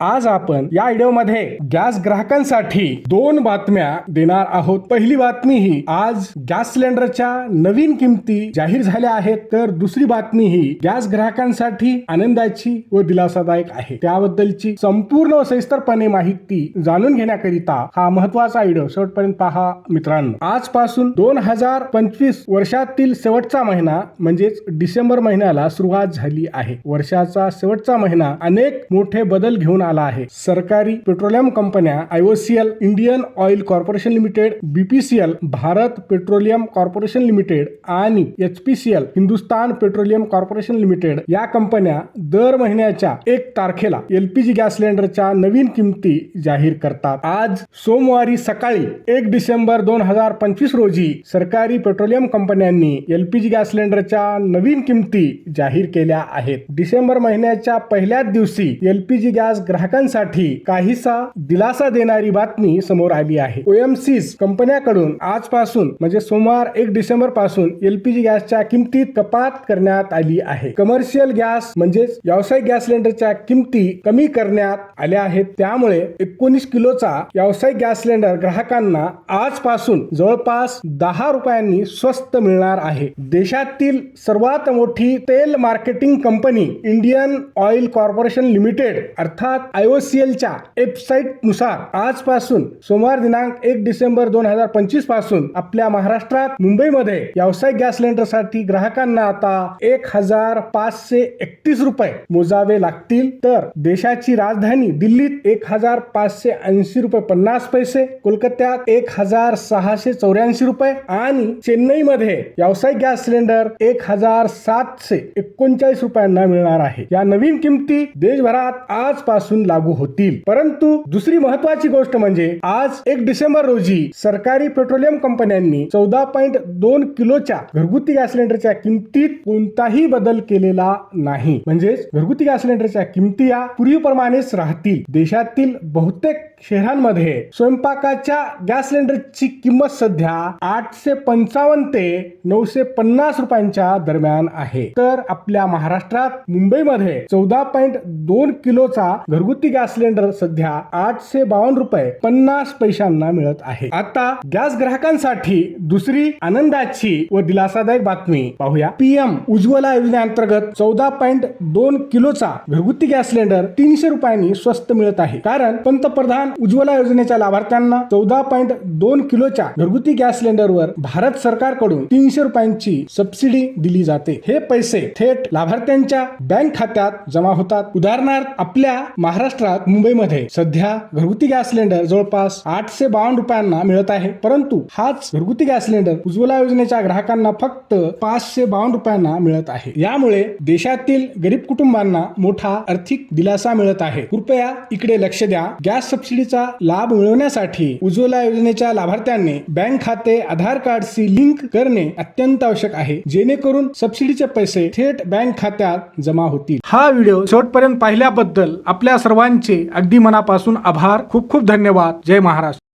आज आपण या व्हिडिओमध्ये गॅस ग्राहकांसाठी दोन बातम्या देणार आहोत. पहिली बातमी ही आज गॅस सिलेंडरच्या नवीन किमती जाहीर झाल्या आहेत तर दुसरी बातमी ही गॅस ग्राहकांसाठी आनंदाची व दिलासादायक आहे. त्याबद्दलची संपूर्ण व सविस्तरपणे माहिती जाणून घेण्याकरिता हा महत्त्वाचा व्हिडिओ शेवटपर्यंत पहा मित्रांनो. आजपासून दोन हजार पंचवीस वर्षातील शेवटचा महिना म्हणजेच डिसेंबर महिन्याला सुरुवात झाली आहे. वर्षाचा शेवटचा महिना अनेक मोठे बदल घेऊन आला आहे. सरकारी पेट्रोलियम कंपन्या IOCL Indian Oil Corporation Limited BPCL Bharat petroleum corporation limited आणि HPCL Hindustan petroleum corporation limited या कंपन्या दर महिन्याच्या एक तारखेला एलपीजी गॅस सिलेंडरच्या नवीन किमती जाहीर करतात. आज सोमवारी सकाळी एक डिसेंबर दोन हजार पंचवीस रोजी सरकारी पेट्रोलियम कंपन्यांनी एलपीजी गॅस सिलेंडरच्या नवीन किमती जाहीर केल्या आहेत. डिसेंबर महिन्याच्या पहिल्याच दिवशी एलपीजी गॅस ग्राहक ग्राहकांसाठी काहीसा दिलासा देणारी बातमी समोर आली आहे. ओएमसीज कंपन्याकडून आजपासून म्हणजे सोमवार एक डिसेंबरपासून एलपीजी गॅसच्या किमतीत कपात करण्यात आली आहे. कमर्शियल गॅस म्हणजेच व्यावसायिक गॅस सिलेंडरच्या किमती कमी करण्यात आल्या आहेत. त्यामुळे एकोणीस किलोचा व्यावसायिक गॅस सिलेंडर ग्राहकांना आजपासून जवळपास दहा रुपयांनी स्वस्त मिळणार आहे. देशातील सर्वात मोठी तेल marketing company Indian Oil Corporation Limited अर्थात आयओसीएलच्या वेबसाईटनुसार आजपासून सोमवार दिनांक एक डिसेंबर दोन हजार पंचवीसपासून आपल्या महाराष्ट्रात मुंबईमध्ये व्यावसायिक गॅस सिलेंडरसाठी ग्राहकांना आता एक हजार पाचशे एकतीस रुपये मोजावे लागतील. तर देशाची राजधानी दिल्लीत एक हजार पाचशे ऐंशी रुपये पन्नास पैसे कोलकात्यात एक हजार सहाशे चौऱ्याऐंशी रुपये आणि चेन्नईमध्ये व्यावसायिक गॅस सिलेंडर एक हजार सातशे एकोणचाळीस रुपयांना मिळणार आहे. या नवीन किमती देशभरात आजपासून लागू होतील. परंतु दुसरी महत्वाची गोष्ट म्हणजे आज एक डिसेंबर रोजी सरकारी पेट्रोलियम कंपन्यांनी चौदा पॉईंट दोन किलोच्या घरगुती गॅस सिलेंडरच्या किमतीत कोणताही बदल केलेला नाही. म्हणजेच घरगुती गॅस सिलेंडरच्या किमती या पूर्वीप्रमाणेच राहतील. देशातील बहुतेक शहरांमध्ये स्वयंपाकाच्या गॅस सिलेंडरची किंमत सध्या आठशे पंचावन्न ते नऊशे पन्नास रुपयांच्या दरम्यान आहे. तर आपल्या महाराष्ट्रात मुंबईमध्ये चौदा पॉईंट दोन किलोचा घरगुती गॅस सिलेंडर सध्या आठशे बावन्न रुपये पन्नास पैशांना मिळत आहे. आता गॅस ग्राहकांसाठी दुसरी आनंदाची व दिलासादायक बातमी पाहूया. पीएम उज्ज्वला योजनेअंतर्गत चौदा पॉईंट दोन किलोचा घरगुती गॅस सिलेंडर तीनशे रुपयांनी स्वस्त मिळत आहे. कारण पंतप्रधान उज्ज्वला योजनेच्या लाभार्थ्यांना चौदा पॉईंट दोन किलोच्या घरगुती गॅस सिलेंडरवर भारत सरकारकडून तीनशे रुपयांची सबसिडी दिली जाते. हे पैसे थेट लाभार्थ्यांच्या बँक खात्यात जमा होतात. उदाहरणार्थ आपल्या महाराष्ट्रात मुंबईमध्ये सध्या घरगुती गॅस सिलेंडर जवळपास आठशे बावन्न रुपयांना मिळत आहे. परंतु हाच घरगुती गॅस सिलेंडर उज्ज्वला योजनेच्या ग्राहकांना फक्त पाचशे बावन्न रुपयांना मिळत आहे. यामुळे देशातील गरीब कुटुंबांना मोठा आर्थिक दिलासा मिळत आहे. कृपया इकडे लक्ष द्या. गॅस सबसिडीचा लाभ मिळवण्यासाठी उज्ज्वला योजनेच्या लाभार्थ्यांनी बँक खाते आधार कार्डशी लिंक करणे अत्यंत आवश्यक आहे. जेणेकरून सबसिडीचे पैसे थेट बँक खात्यात जमा होतील. हा व्हिडिओ शेवटपर्यंत पाहिल्याबद्दल आपल्या सर्वांचे अगदी मनापासून आभार. खूप खूप धन्यवाद. जय महाराष्ट्र.